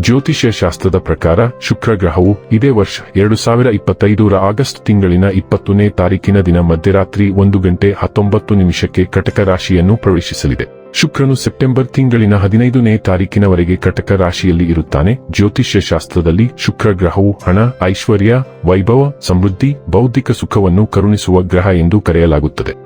ಜ್ಯೋತಿಷ್ಯ ಶಾಸ್ತ್ರದ ಪ್ರಕಾರ ಶುಕ್ರ ಗ್ರಹವು ಇದೇ ವರ್ಷ ಎರಡು ಸಾವಿರ ಇಪ್ಪತ್ತೈದರ ಆಗಸ್ಟ್ ತಿಂಗಳಿನ ಇಪ್ಪತ್ತನೇ ತಾರೀಕಿನ ದಿನ ಮಧ್ಯರಾತ್ರಿ ಒಂದು ಗಂಟೆ ಹತ್ತೊಂಬತ್ತು ನಿಮಿಷಕ್ಕೆ ಕಟಕ ರಾಶಿಯನ್ನು ಪ್ರವೇಶಿಸಲಿದೆ. ಶುಕ್ರನು ಸೆಪ್ಟೆಂಬರ್ ತಿಂಗಳಿನ ಹದಿನೈದನೇ ತಾರೀಕಿನವರೆಗೆ ಕಟಕ ರಾಶಿಯಲ್ಲಿ ಇರುತ್ತಾನೆ. ಜ್ಯೋತಿಷ್ಯ ಶಾಸ್ತ್ರದಲ್ಲಿ ಶುಕ್ರ ಗ್ರಹವು ಹಣ, ಐಶ್ವರ್ಯ, ವೈಭವ, ಸಮೃದ್ಧಿ, ಬೌದ್ಧಿಕ ಸುಖವನ್ನು ಕರುಣಿಸುವ ಗ್ರಹ ಎಂದು ಕರೆಯಲಾಗುತ್ತದೆ.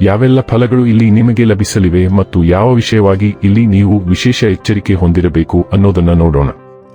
ಯಾವೆಲ್ಲ ಫಲಗಳು ಇಲ್ಲಿ ನಿಮಗೆ ಲಭಿಸಲಿವೆ ಮತ್ತು ಯಾವ ವಿಷಯವಾಗಿ ಇಲ್ಲಿ ನೀವು ವಿಶೇಷ ಎಚ್ಚರಿಕೆ ಹೊಂದಿರಬೇಕು ಅನ್ನೋದನ್ನ ನೋಡೋಣ.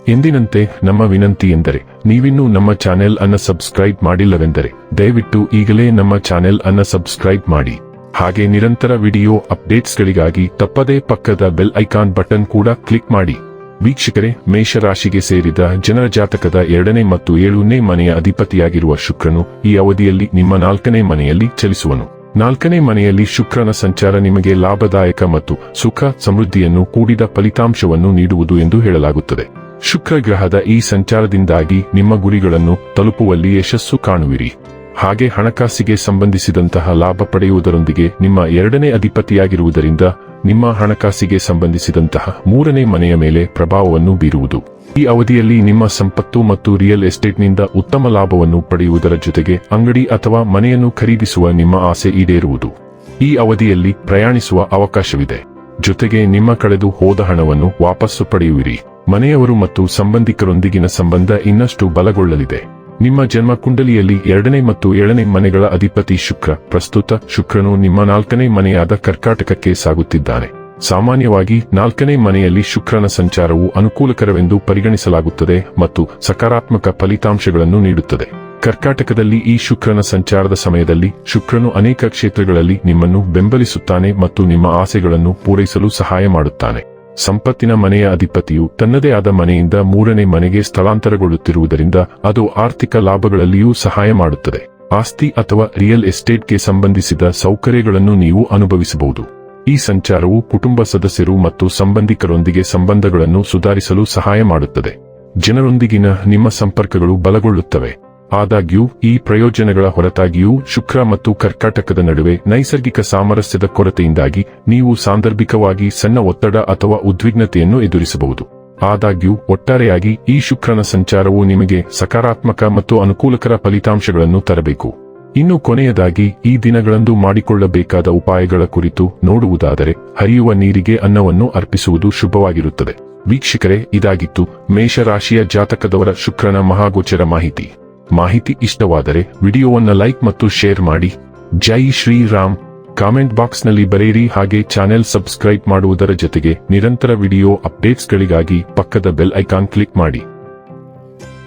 ಎಂದಿನಂತೆ ನಮ್ಮ ವಿನಂತಿ ಎಂದರೆ, ನೀವಿನ್ನೂ ನಮ್ಮ ಚಾನೆಲ್ ಅನ್ನ ಸಬ್ಸ್ಕ್ರೈಬ್ ಮಾಡಿಲ್ಲವೆಂದರೆ, ದಯವಿಟ್ಟು ಈಗಲೇ ನಮ್ಮ ಚಾನೆಲ್ ಅನ್ನ ಸಬ್ಸ್ಕ್ರೈಬ್ ಮಾಡಿ. ಹಾಗೆ ನಿರಂತರ ವಿಡಿಯೋ ಅಪ್ಡೇಟ್ಸ್ಗಳಿಗಾಗಿ ತಪ್ಪದೇ ಪಕ್ಕದ ಬೆಲ್ ಐಕಾನ್ ಬಟನ್ ಕೂಡ ಕ್ಲಿಕ್ ಮಾಡಿ. ವೀಕ್ಷಕರೇ, ಮೇಷರಾಶಿಗೆ ಸೇರಿದ ಜನರ ಜಾತಕದ ಎರಡನೇ ಮತ್ತು ಏಳನೇ ಮನೆಯ ಅಧಿಪತಿಯಾಗಿರುವ ಶುಕ್ರನು ಈ ಅವಧಿಯಲ್ಲಿ ನಿಮ್ಮ ನಾಲ್ಕನೇ ಮನೆಯಲ್ಲಿ ಚಲಿಸುವನು. ನಾಲ್ಕನೇ ಮನೆಯಲ್ಲಿ ಶುಕ್ರನ ಸಂಚಾರ ನಿಮಗೆ ಲಾಭದಾಯಕ ಮತ್ತು ಸುಖ, ಸಮೃದ್ಧಿಯನ್ನು ಕೂಡಿದ ಫಲಿತಾಂಶವನ್ನು ನೀಡುವುದು ಎಂದು ಹೇಳಲಾಗುತ್ತದೆ. ಶುಕ್ರ ಗ್ರಹದ ಈ ಸಂಚಾರದಿಂದಾಗಿ ನಿಮ್ಮ ಗುರಿಗಳನ್ನು ತಲುಪುವಲ್ಲಿ ಯಶಸ್ಸು ಕಾಣುವಿರಿ. ಹಾಗೆ ಹಣಕಾಸಿಗೆ ಸಂಬಂಧಿಸಿದಂತಹ ಲಾಭ ಪಡೆಯುವುದರೊಂದಿಗೆ ನಿಮ್ಮ ಎರಡನೇ ಅಧಿಪತಿಯಾಗಿರುವುದರಿಂದ ನಿಮ್ಮ ಹಣಕಾಸಿಗೆ ಸಂಬಂಧಿಸಿದಂತಹ ಮೂರನೇ ಮನೆಯ ಮೇಲೆ ಪ್ರಭಾವವನ್ನು ಬೀರುವುದು. ಈ ಅವಧಿಯಲ್ಲಿ ನಿಮ್ಮ ಸಂಪತ್ತು ಮತ್ತು ರಿಯಲ್ ಎಸ್ಟೇಟ್ನಿಂದ ಉತ್ತಮ ಲಾಭವನ್ನು ಪಡೆಯುವುದರ ಜೊತೆಗೆ ಅಂಗಡಿ ಅಥವಾ ಮನೆಯನ್ನು ಖರೀದಿಸುವ ನಿಮ್ಮ ಆಸೆ ಈಡೇರುವುದು. ಈ ಅವಧಿಯಲ್ಲಿ ಪ್ರಯಾಣಿಸುವ ಅವಕಾಶವಿದೆ. ಜೊತೆಗೆ ನಿಮ್ಮ ಕಳೆದು ಹೋದ ಹಣವನ್ನು ವಾಪಸ್ಸು ಪಡೆಯುವಿರಿ. ಮನೆಯವರು ಮತ್ತು ಸಂಬಂಧಿಕರೊಂದಿಗಿನ ಸಂಬಂಧ ಇನ್ನಷ್ಟು ಬಲಗೊಳ್ಳಲಿದೆ. ನಿಮ್ಮ ಜನ್ಮ ಕುಂಡಲಿಯಲ್ಲಿ ಎರಡನೇ ಮತ್ತು ಏಳನೇ ಮನೆಗಳ ಅಧಿಪತಿ ಶುಕ್ರ, ಪ್ರಸ್ತುತ ಶುಕ್ರನು ನಿಮ್ಮ ನಾಲ್ಕನೇ ಮನೆಯಾದ ಕರ್ಕಾಟಕಕ್ಕೆ ಸಾಗುತ್ತಿದ್ದಾನೆ. ಸಾಮಾನ್ಯವಾಗಿ ನಾಲ್ಕನೇ ಮನೆಯಲ್ಲಿ ಶುಕ್ರನ ಸಂಚಾರವು ಅನುಕೂಲಕರವೆಂದು ಪರಿಗಣಿಸಲಾಗುತ್ತದೆ ಮತ್ತು ಸಕಾರಾತ್ಮಕ ಫಲಿತಾಂಶಗಳನ್ನು ನೀಡುತ್ತದೆ. ಕರ್ಕಾಟಕದಲ್ಲಿ ಈ ಶುಕ್ರನ ಸಂಚಾರದ ಸಮಯದಲ್ಲಿ ಶುಕ್ರನು ಅನೇಕ ಕ್ಷೇತ್ರಗಳಲ್ಲಿ ನಿಮ್ಮನ್ನು ಬೆಂಬಲಿಸುತ್ತಾನೆ ಮತ್ತು ನಿಮ್ಮ ಆಸೆಗಳನ್ನು ಪೂರೈಸಲು ಸಹಾಯ ಮಾಡುತ್ತಾನೆ. ಸಂಪತ್ತಿನ ಮನೆಯ ಅಧಿಪತಿಯು ತನ್ನದೇ ಆದ ಮನೆಯಿಂದ ಮೂರನೇ ಮನೆಗೆ ಸ್ಥಳಾಂತರಗೊಳ್ಳುತ್ತಿರುವುದರಿಂದ ಅದು ಆರ್ಥಿಕ ಲಾಭಗಳಲ್ಲಿಯೂ ಸಹಾಯ ಮಾಡುತ್ತದೆ. ಆಸ್ತಿ ಅಥವಾ ರಿಯಲ್ ಎಸ್ಟೇಟ್ಗೆ ಸಂಬಂಧಿಸಿದ ಸೌಕರ್ಯಗಳನ್ನು ನೀವು ಅನುಭವಿಸಬಹುದು. ಈ ಸಂಚಾರವು ಕುಟುಂಬ ಸದಸ್ಯರು ಮತ್ತು ಸಂಬಂಧಿಕರೊಂದಿಗೆ ಸಂಬಂಧಗಳನ್ನು ಸುಧಾರಿಸಲು ಸಹಾಯ ಮಾಡುತ್ತದೆ. ಜನರೊಂದಿಗಿನ ನಿಮ್ಮ ಸಂಪರ್ಕಗಳು ಬಲಗೊಳ್ಳುತ್ತವೆ. ಆದಾಗ್ಯೂ, ಈ ಪ್ರಯೋಜನಗಳ ಹೊರತಾಗಿಯೂ ಶುಕ್ರ ಮತ್ತು ಕರ್ಕಾಟಕದ ನಡುವೆ ನೈಸರ್ಗಿಕ ಸಾಮರಸ್ಯದ ಕೊರತೆಯಿಂದಾಗಿ ನೀವು ಸಾಂದರ್ಭಿಕವಾಗಿ ಸಣ್ಣ ಒತ್ತಡ ಅಥವಾ ಉದ್ವಿಗ್ನತೆಯನ್ನು ಎದುರಿಸಬಹುದು. ಆದಾಗ್ಯೂ, ಒಟ್ಟಾರೆಯಾಗಿ ಈ ಶುಕ್ರನ ಸಂಚಾರವು ನಿಮಗೆ ಸಕಾರಾತ್ಮಕ ಮತ್ತು ಅನುಕೂಲಕರ ಫಲಿತಾಂಶಗಳನ್ನು ತರಬೇಕು. ಇನ್ನು ಕೊನೆಯದಾಗಿ, ಈ ದಿನಗಳಂದು ಮಾಡಿಕೊಳ್ಳಬೇಕಾದ ಉಪಾಯಗಳ ಕುರಿತು ನೋಡುವುದಾದರೆ, ಹರಿಯುವ ನೀರಿಗೆ ಅನ್ನವನ್ನು ಅರ್ಪಿಸುವುದು ಶುಭವಾಗಿರುತ್ತದೆ. ವೀಕ್ಷಕರೇ, ಇದಾಗಿತ್ತು ಮೇಷರಾಶಿಯ ಜಾತಕದವರ ಶುಕ್ರನ ಮಹಾಗೋಚರ ಮಾಹಿತಿ. ಮಾಹಿತಿ ಇಷ್ಟವಾದರೆ, ವಿಡಿಯೋವನ್ನ ಲೈಕ್ ಮತ್ತು ಶೇರ್ ಮಾಡಿ. ಜೈ ಶ್ರೀರಾಮ್. ಕಾಮೆಂಟ್ ಬಾಕ್ಸ್ನಲ್ಲಿ ಬರೆಯಿರಿ ಹಾಗೆ ಚಾನೆಲ್ ಸಬ್ಸ್ಕ್ರೈಬ್ ಮಾಡುವುದರ ಜೊತೆಗೆ ನಿರಂತರ ವಿಡಿಯೋ ಅಪ್ಡೇಟ್ಸ್ಗಳಿಗಾಗಿ ಪಕ್ಕದ ಬೆಲ್ ಐಕಾನ್ ಕ್ಲಿಕ್ ಮಾಡಿ.